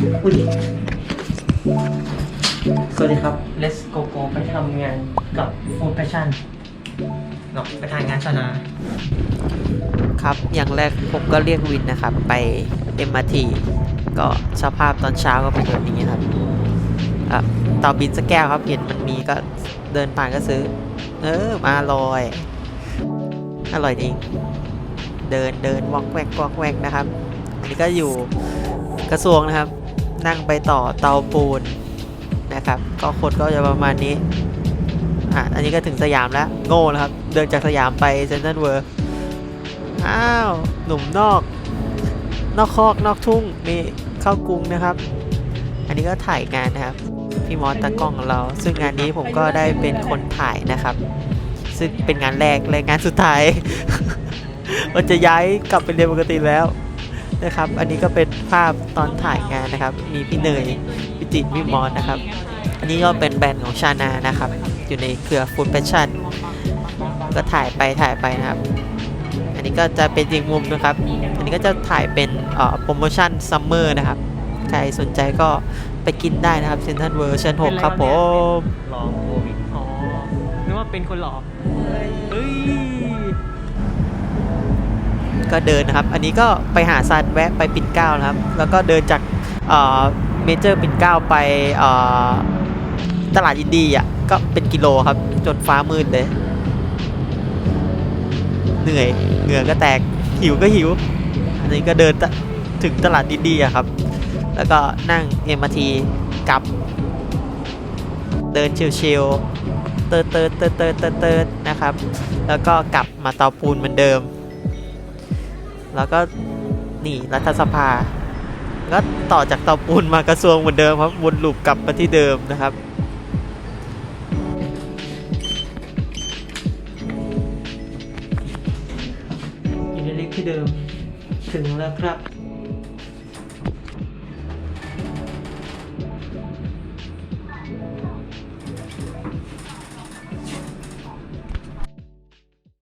สวัสดีครับ Let's go go ไปทำงานกับ Food Passion เนาะไปถ่ายงานชนา ครับ อย่างแรกผมก็เรียกวินนะครับ ไป MRT ก็สภาพตอนเช้าก็เป็นแบบนี้ครับอะต่าบินสกแก้วครับ เห็นมันมีก็เดินผ่านก็ซื้อ เออมาอร่อย อร่อยจริง เดินเดินวอกแวกวอกแวกนะครับ อันนี้ก็อยู่กระทรวงนะครับ นั่งไปต่อเตาปูนนะครับ ก็คนก็จะประมาณนี้อะอันนี้ก็ถึงสยามแล้ว โง่แล้วครับ เดินจากสยามไปเซนทรัลเวิร์อ้าว หนุ่มนอก นอกคอกนอกทุ่งนี่เข้ากรุงนะครับ อันนี้ก็ถ่ายงานนะครับ พี่มอสตากล้องของเรา ซึ่งงานนี้ผมก็ได้เป็นคนถ่ายนะครับ ซึ่งเป็นงานแรกและงานสุดท้ายว่าจะย้ายกลับไปเรียนปกติแล้ว นะครับ อันนี้ก็เป็นภาพตอนถ่ายงานนะครับ มีพี่เนยพี่จิตพี่มอสนะครับ อันนี้ก็เป็นแบรนด์ของชานานะครับ อยู่ในเครือฟู้ดแฟชั่นก็ถ่ายไปถ่ายไปนะครับ อันนี้ก็จะเป็นอีกมุมนะครับ อันนี้ก็จะถ่ายเป็นโปรโมชั่นซัมเมอร์นะครับ ใครสนใจก็ไปกินได้นะครับเซนทันเวอร์ชัน6ครับผมลองโควิดอ๋อนึกว่าเป็นคนหลอกเฮ้ย ก็เดินนะครับ อันนี้ก็ไปหาซันแวะไปปิ่นเกล้านะครับ แล้วก็เดินจากเมเจอร์ปิ่นเกล้าไปตลาดอินดีอะก็เป็นกิโลครับ จนฟ้ามืดเลย เหนื่อยเหงื่อก็แตกหิวก็หิว อันนี้ก็เดินถึงตลาดอินดีอะครับ แล้วก็นั่ง MRT กลับ เดินชิวๆเติร์ดเติร์ดเติร์ดเติร์ดเติร์ดเติร์ดนะครับ แล้วก็กลับมาเตาปูนเหมือนเดิม แล้วก็นี่รัฐสภา ก็ต่อจากเตาปูนมากระทรวงเหมือนเดิมครับวนลูปกลับมาที่เดิมนะครับอยู่ในลิฟต์ที่เดิมถึงแล้วครับ